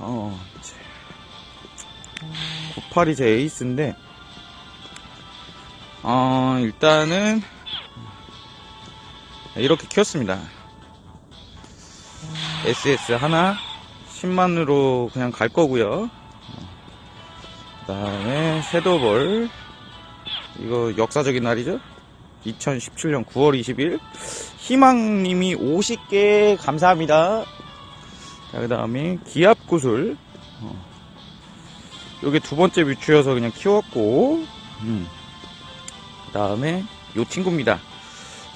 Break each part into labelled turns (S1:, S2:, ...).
S1: 어, 제, 98이 제 에이스인데, 어, 일단은, 이렇게 키웠습니다. SS 하나, 10만으로 그냥 갈 거고요 그 다음에, 섀도볼, 이거 역사적인 날이죠? 2017년 9월 20일. 희망님이 50개 감사합니다. 자, 그 다음에 기압구슬. 어. 요게 두 번째 뮤추여서 그냥 키웠고, 음. 그 다음에 요 친구입니다.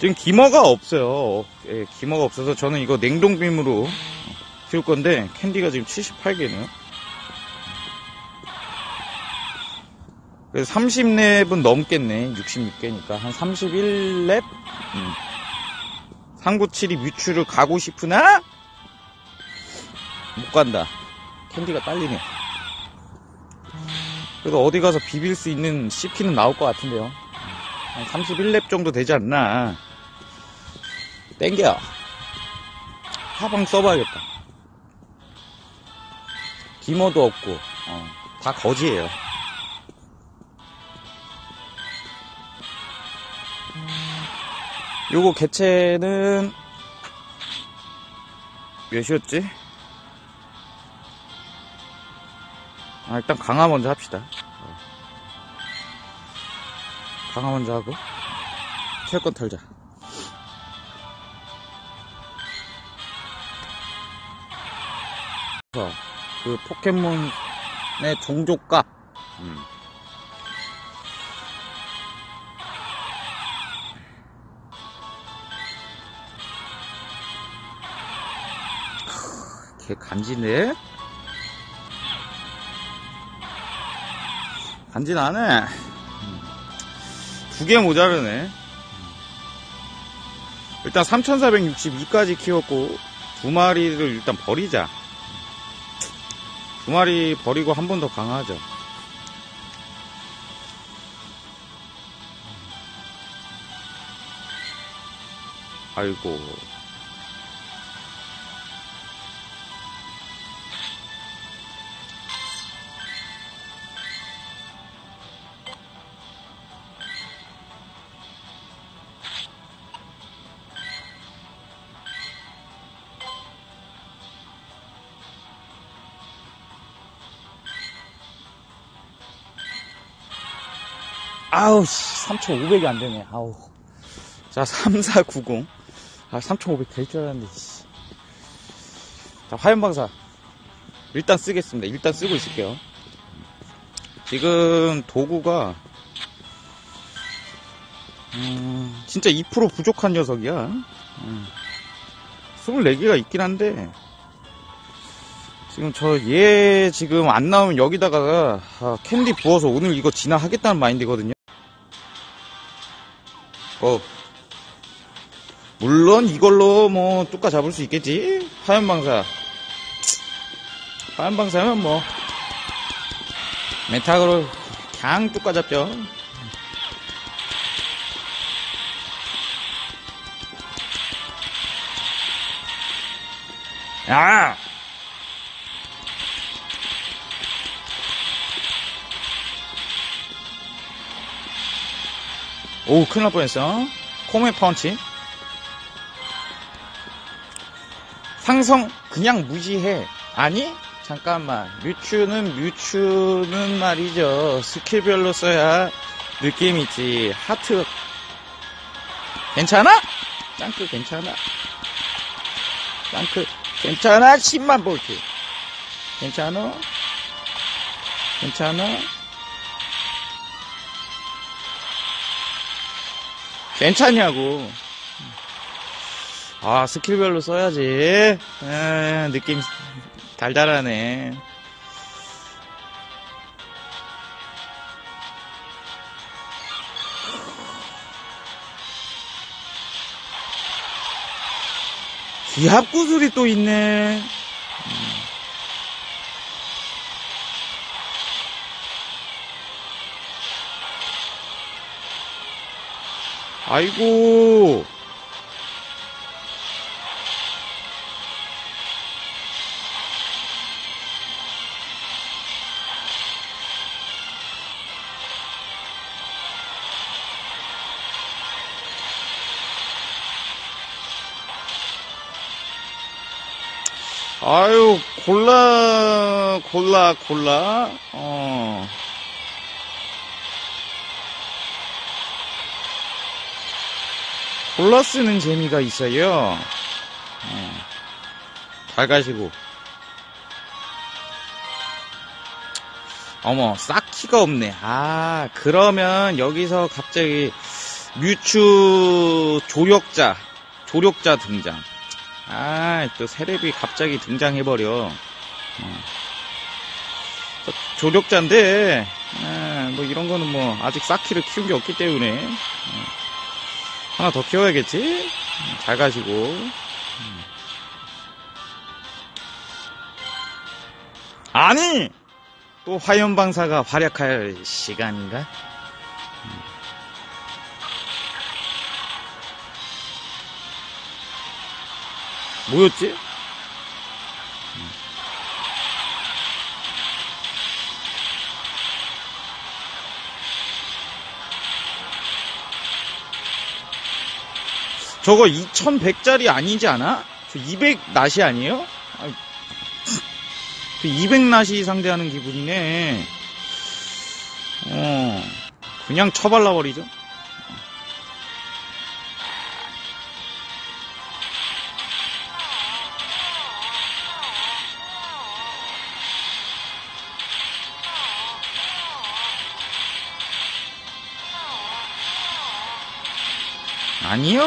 S1: 지금 기머가 없어요. 예, 기머가 없어서 저는 이거 냉동빔으로 키울 건데, 캔디가 지금 78개네요. 그래서 30랩은 넘겠네. 66개니까. 한 31랩? 음. 397이 뮤추를 가고 싶으나? 못 간다. 캔디가 딸리네. 그래도 어디 가서 비빌 수 있는 CP는 나올 것 같은데요. 한 31랩 정도 되지 않나. 땡겨. 하방 써봐야겠다. 기머도 없고, 어, 다 거지예요. 요거 개체는 몇이었지? 아, 일단 강화 먼저 합시다. 강화 먼저 하고 체육권 털자. 그 포켓몬의 종족값. 음. 개 간지네? 간지나네. 두 개 모자르네. 일단 3462까지 키웠고, 두 마리를 일단 버리자. 두 마리 버리고 한 번 더 강화하자. 아이고. 아우, 씨, 3,500이 안 되네, 아우. 자, 3490. 아, 3,500 될 줄 알았는데, 씨. 자, 화염방사. 일단 쓰겠습니다. 일단 쓰고 있을게요. 지금 도구가, 음, 진짜 2% 부족한 녀석이야. 음, 24개가 있긴 한데, 지금 저 얘 지금 안 나오면 여기다가 아, 캔디 부어서 오늘 이거 진화하겠다는 마인드거든요. 어. 물론 이걸로 뭐 뚜까 잡을 수 있겠지. 화염방사. 화염방사면 뭐 메타그로 그냥 뚜까 잡죠. 야! 오, 큰일 날 뻔했어. 코메 펀치. 상성, 그냥 무시해. 아니? 잠깐만. 뮤추는, 뮤추는 말이죠. 스킬별로 써야 느낌 있지. 하트. 괜찮아? 짱크 괜찮아? 짱크 괜찮아? 10만 볼트. 괜찮아? 괜찮아? 괜찮냐고. 아, 스킬별로 써야지. 에, 느낌 달달하네. 기합구슬이 또 있네. 아이고. 아유 골라 골라 골라. 어. 골라 쓰는 재미가 있어요. 어. 잘 가시고. 어머, 쌓기가 없네. 아, 그러면 여기서 갑자기 뮤추 조력자, 조력자 등장. 아, 또 세랩이 갑자기 등장해버려. 어. 저 조력자인데, 아, 뭐 이런 거는 뭐 아직 쌓기를 키운 게 없기 때문에 어. 하나 더 키워야겠지? 음, 잘 가시고. 음. 아니! 또 화염방사가 활약할 시간인가? 뭐였지? 저거 2100짜리 아니지 않아? 저 200 낫이 아니에요? 아, 200 낫이 상대하는 기분이네. 어, 그냥 쳐발라버리죠. 아니요.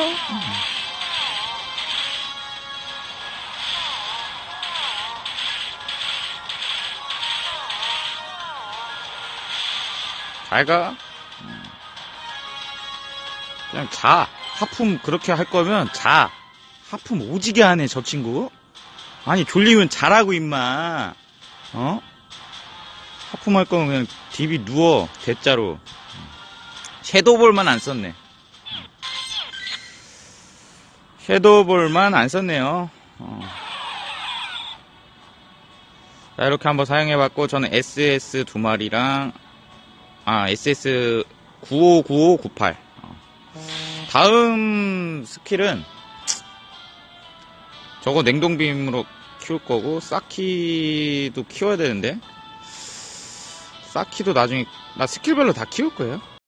S1: 잘 가. 그냥 자. 하품 그렇게 할 거면 자. 하품 오지게 하네, 저 친구. 아니, 졸리면 자라고, 임마. 어? 하품할 거면 그냥 DB 누워, 대자로. 섀도우볼만 안 썼네. 섀도우볼만 안 썼네요. 어. 자, 이렇게 한번 사용해봤고, 저는 SS 두 마리랑, 아, SS 959598. 어. 다음 스킬은, 저거 냉동빔으로 키울 거고, 사키도 키워야 되는데, 사키도 나중에, 나 스킬별로 다 키울 거예요.